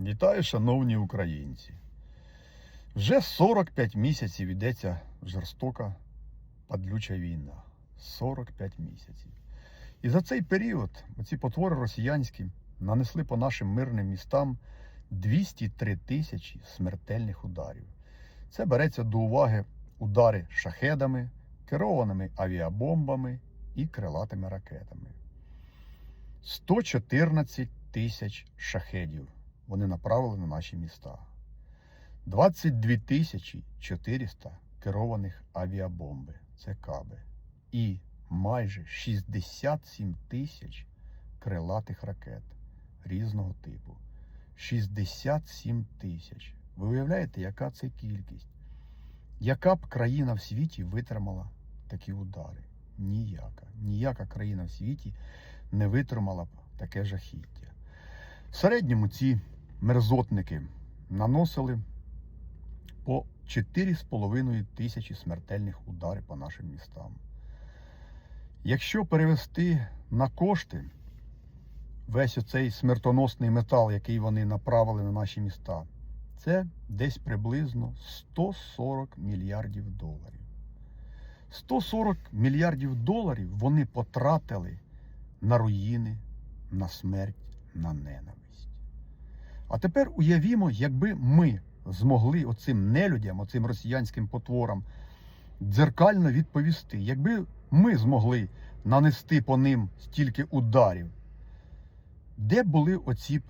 Вітаю, шановні українці. Вже 45 місяців йдеться жорстока падлюча війна. 45 місяців. І за цей період оці потвори росіянські нанесли по нашим мирним містам 203 тисячі смертельних ударів. Це береться до уваги удари шахедами, керованими авіабомбами і крилатими ракетами. 114 тисяч шахедів вони направили на наші міста. 22 тисячі 400 керованих авіабомби. Це каби. І майже 67 тисяч крилатих ракет різного типу. 67 тисяч. Ви уявляєте, яка це кількість? Яка б країна в світі витримала такі удари? Ніяка. Ніяка країна в світі не витримала б таке жахіття. В середньому ці мерзотники наносили по 4,5 тисячі смертельних ударів по нашим містам. Якщо перевести на кошти весь оцей смертоносний метал, який вони направили на наші міста, це десь приблизно 140 мільярдів доларів. 140 мільярдів доларів вони потратили на руїни, на смерть, на ненависть. А тепер уявімо, якби ми змогли оцим нелюдям, оцим росіянським потворам дзеркально відповісти, якби ми змогли нанести по ним стільки ударів, де були оці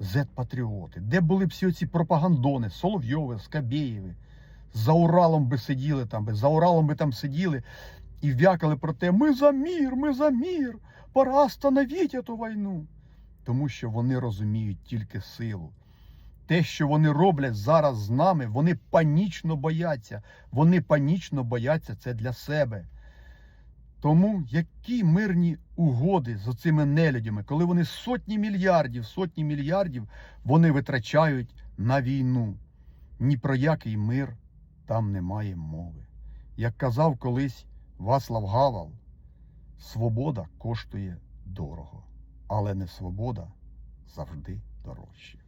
зет-патріоти, де були б всі оці пропагандони, Соловйови, Скабєєви, за Уралом би сиділи там, за Уралом би там сиділи і вякали про те, ми за мір, ми за мір, пора остановити цю війну. Тому що вони розуміють тільки силу. Те, що вони роблять зараз з нами, вони панічно бояться. Вони панічно бояться це для себе. Тому які мирні угоди з цими нелюдями, коли вони сотні мільярдів, сотні мільярдів вони витрачають на війну. Ні про який мир там немає мови. Як казав колись Васлав Гавал, свобода коштує дорого, але не свобода завжди дорожче.